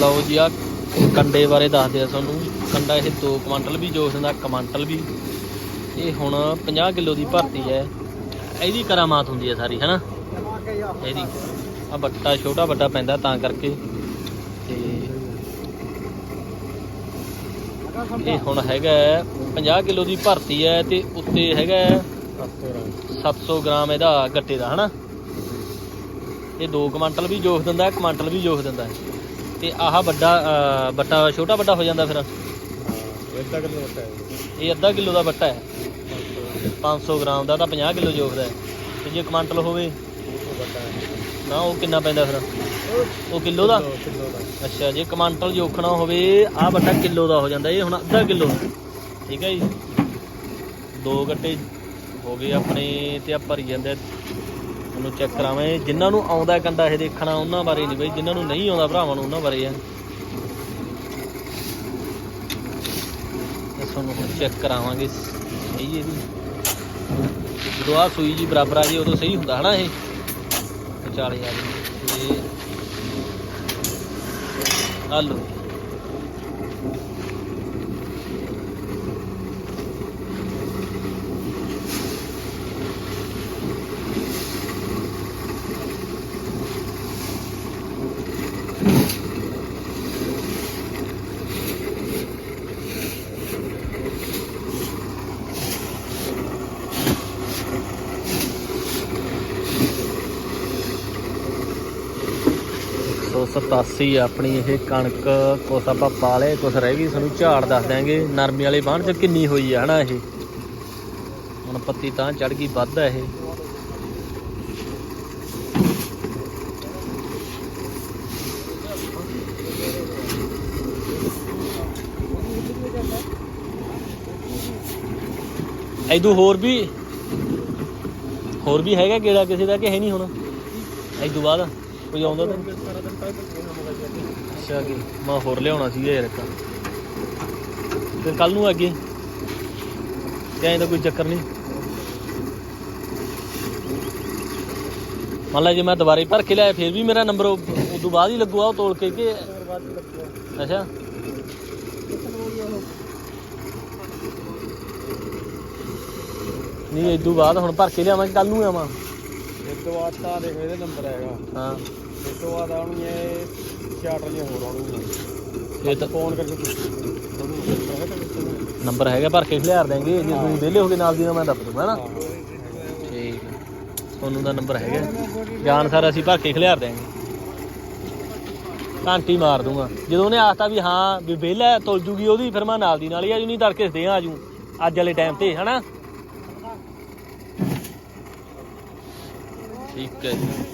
ਲਓ ਜੀ ਆ ਕੰਡੇ ਬਾਰੇ ਦੱਸਦੇ ਆ ਤੁਹਾਨੂੰ। ਕੰਡਾ ਇਹ 2 ਕੁਆਂਟਲ ਵੀ ਜੋਖ ਦਿੰਦਾ ਕੁਆਂਟਲ ਵੀ। ਇਹ ਹੁਣ 50 ਕਿਲੋ ਦੀ ਭਰਤੀ ਹੈ। ਇਹਦੀ ਕਰਾਮਾਤ ਹੁੰਦੀ ਹੈ ਸਾਰੀ, ਹੈਨਾ? ਇਹਦੀ। ਆ ਬੱਟਾ ਛੋਟਾ ਵੱਡਾ ਪੈਂਦਾ ਤਾਂ ਕਰਕੇ। ਤੇ ਇਹ ਹੁਣ ਹੈਗਾ ਹੈ 50 ਕਿਲੋ ਦੀ ਭਰਤੀ ਹੈ ਤੇ ਉੱਤੇ ਹੈਗਾ ਹੈ 700 ਗ੍ਰਾਮ ਇਹਦਾ ਗੱਟੇ ਦਾ, ਹਨਾ? ਇਹ 2 ਕੁਆਂਟਲ ਵੀ ਜੋਖ ਦਿੰਦਾ, ਕੁਆਂਟਲ ਵੀ ਜੋਖ ਦਿੰਦਾ। ਤੇ ਆਹ ਵੱਡਾ ਅਹ, ਬੱਟਾ ਛੋਟਾ ਵੱਡਾ ਹੋ ਜਾਂਦਾ ਫਿਰ? ਇੱਦਾਂ ਕਿਲੋ ਵੱਟਾ ਹੈ ਇਹ ਅੱਧਾ ਕਿਲੋ ਦਾ ਬੱਟਾ ਹੈ? 500 ਗ੍ਰਾਮ ਦਾ ਤਾਂ 50 ਕਿਲੋ ਜੋਖਦਾ ਹੈ। ਤੇ ਜੇ ਕੁਆਂਟਲ ਹੋਵੇ? ਵੱਟਾ ਹੈ ਨਾ ਉਹ ਕਿੰਨਾ ਪੈਂਦਾ ਫਿਰ? ਉਹ ਕਿਲੋ ਦਾ? ਕਿਲੋ ਦਾ। ਅੱਛਾ ਜੇ ਕੁਆਂਟਲ ਜੋਖਣਾ ਹੋਵੇ ਆਹ ਬੱਟਾ ਕਿਲੋ ਦਾ ਹੋ ਜਾਂਦਾ ਇਹ ਹੁਣ ਅੱਧਾ ਕਿਲੋ ਠੀਕ ਹੈ ਜੀ? ਦੋ ਗੱਟੇ ਹੋ ਗਏ ਆਪਣੇ ਤੇ ਆ ਭਰੀ ਜਾਂਦੇ ਉਹਨੂੰ ਚੈੱਕ ਇਹ ਜਿਨ੍ਹਾਂ ਨੂੰ ਆਉਂਦਾ ਕੰਡਾ ਇਹ ਦੇਖਣਾ ਉਹਨਾਂ ਬਾਰੇ ਨਹੀਂ ਬਈ, ਜਿਨ੍ਹਾਂ ਨੂੰ ਨਹੀਂ ਆਉਂਦਾ ਭਰਾਵਾਂ ਨੂੰ ਉਹਨਾਂ ਬਾਰੇ ਆ। ਤੁਹਾਨੂੰ ਹੁਣ ਚੈੱਕ ਕਰਾਵਾਂਗੇ। ਸਹੀ ਇਹਦੀ ਜਦੋਂ ਆ ਸੂਈ ਜੀ ਬਰਾਬਰ ਆ ਜੀ, ਉਦੋਂ ਸਹੀ ਹੁੰਦਾ ਹਨਾ ਇਹ? 40000 ਤੇ ਆ ਲੋ 287 ਆਪਣੀ ਇਹ ਕਣਕ, ਕੁਛ ਆਪਾਂ ਪਾ ਲਏ, ਕੁਛ ਰਹਿ ਗਈ ਸਾਨੂੰ ਝਾੜ ਦੱਸ ਦਿਆਂਗੇ। ਨਰਮੀ ਵਾਲੇ ਬਾਣ ਚ ਕਿੰਨੀ ਹੋਈ ਹੈ ਹਨਾ ਇਹ? ਹੁਣ ਪੱਤੀ ਤਾਂ ਚੜ ਗਈ, ਵੱਧ ਆ ਇਹ। ਐਦੂ ਹੋਰ ਵੀ ਹੋਰ ਵੀ ਹੈਗਾ ਕਿਹੜਾ ਕਿਸੇ ਦਾ, ਕਿ ਹੈ ਨਹੀਂ ਹੁਣ? ਐਦੂ ਬਾਅਦ? ਕੋਈ ਆਉਂਦਾ ਤਾਂ ਅੱਛਾ ਕੀ ਮੈਂ ਹੋਰ ਲਿਆਉਣਾ ਸੀ ਯਾਰ ਇੱਕ ਫਿਰ ਕੱਲ ਨੂੰ ਅੱਗੇ। ਤੇ ਐਂ ਤਾਂ ਕੋਈ ਚੱਕਰ ਨਹੀਂ ਮੰਨ ਲਾ ਜੇ ਮੈਂ ਦੁਬਾਰੇ ਭਰ ਕੇ ਲਿਆਇਆ, ਫਿਰ ਵੀ ਮੇਰਾ ਨੰਬਰ ਉਦੋਂ ਬਾਅਦ ਹੀ ਲੱਗੂਗਾ ਉਹ ਤੋਲ ਕੇ ਕਿ ਅੱਛਾ। ਨਹੀਂ ਇਦੋਂ ਬਾਅਦ ਹੁਣ ਭਰ ਕੇ ਲਿਆਵਾਂ ਕੱਲ ਨੂੰ ਆਵਾਂ ਇਸ ਤੋਂ ਬਾਅਦ ਤਾਂ ਦੇਖ ਇਹਦੇ ਨੰਬਰ ਹੈਗਾ। ਹਾਂ। ਇਸ ਤੋਂ ਬਾਅਦ ਆਉਣਗੇ ਚਾਰਟਰ ਦੀਆਂ ਹੋਰ ਆਉਣਗੀਆਂ ਇਹ ਤਾਂ ਫੋਨ ਕਰਕੇ ਪੁੱਛ ਹੈਗਾ ਨੰਬਰ ਹੈਗਾ ਭਰ ਕੇ ਖਿਲਾਰ ਦਾਂਗੇ ਜੇ ਤੁਸੀਂ ਵਿਹਲੇ ਹੋ ਕੇ ਨਾਲ ਦੀ ਨਾਲ ਮੈਂ ਦੱਸ ਦੂੰਗਾ ਨਾ। ਹਾਂ ਠੀਕ ਹੈ। ਤੁਹਾਨੂੰ ਦਾ ਨੰਬਰ ਹੈਗਾ। ਜਾਣ ਸਾਰ ਅਸੀਂ ਭਰ ਕੇ ਖਿਲਾਰ ਦਿਆਂਗੇ ਘੰਟੀ ਮਾਰ ਦੂੰਗਾ। ਜਦੋਂ ਉਹਨੇ ਆਖਤਾ ਵੀ ਹਾਂ ਵੀ ਵਿਹਲਾ ਹੈ, ਤੁਲ ਜੂਗੀ ਉਹਦੀ ਫਿਰ ਮੈਂ ਨਾਲ ਦੀ ਨਾਲ ਹੀ ਆਜੂ ਨਹੀਂ ਤੜਕੇ ਸਦੇ ਆਜੂ ਅੱਜ ਵਾਲੇ ਟਾਈਮ ਤੇ ਹਨਾ? ਠੀਕ ਹੈ ਜੀ।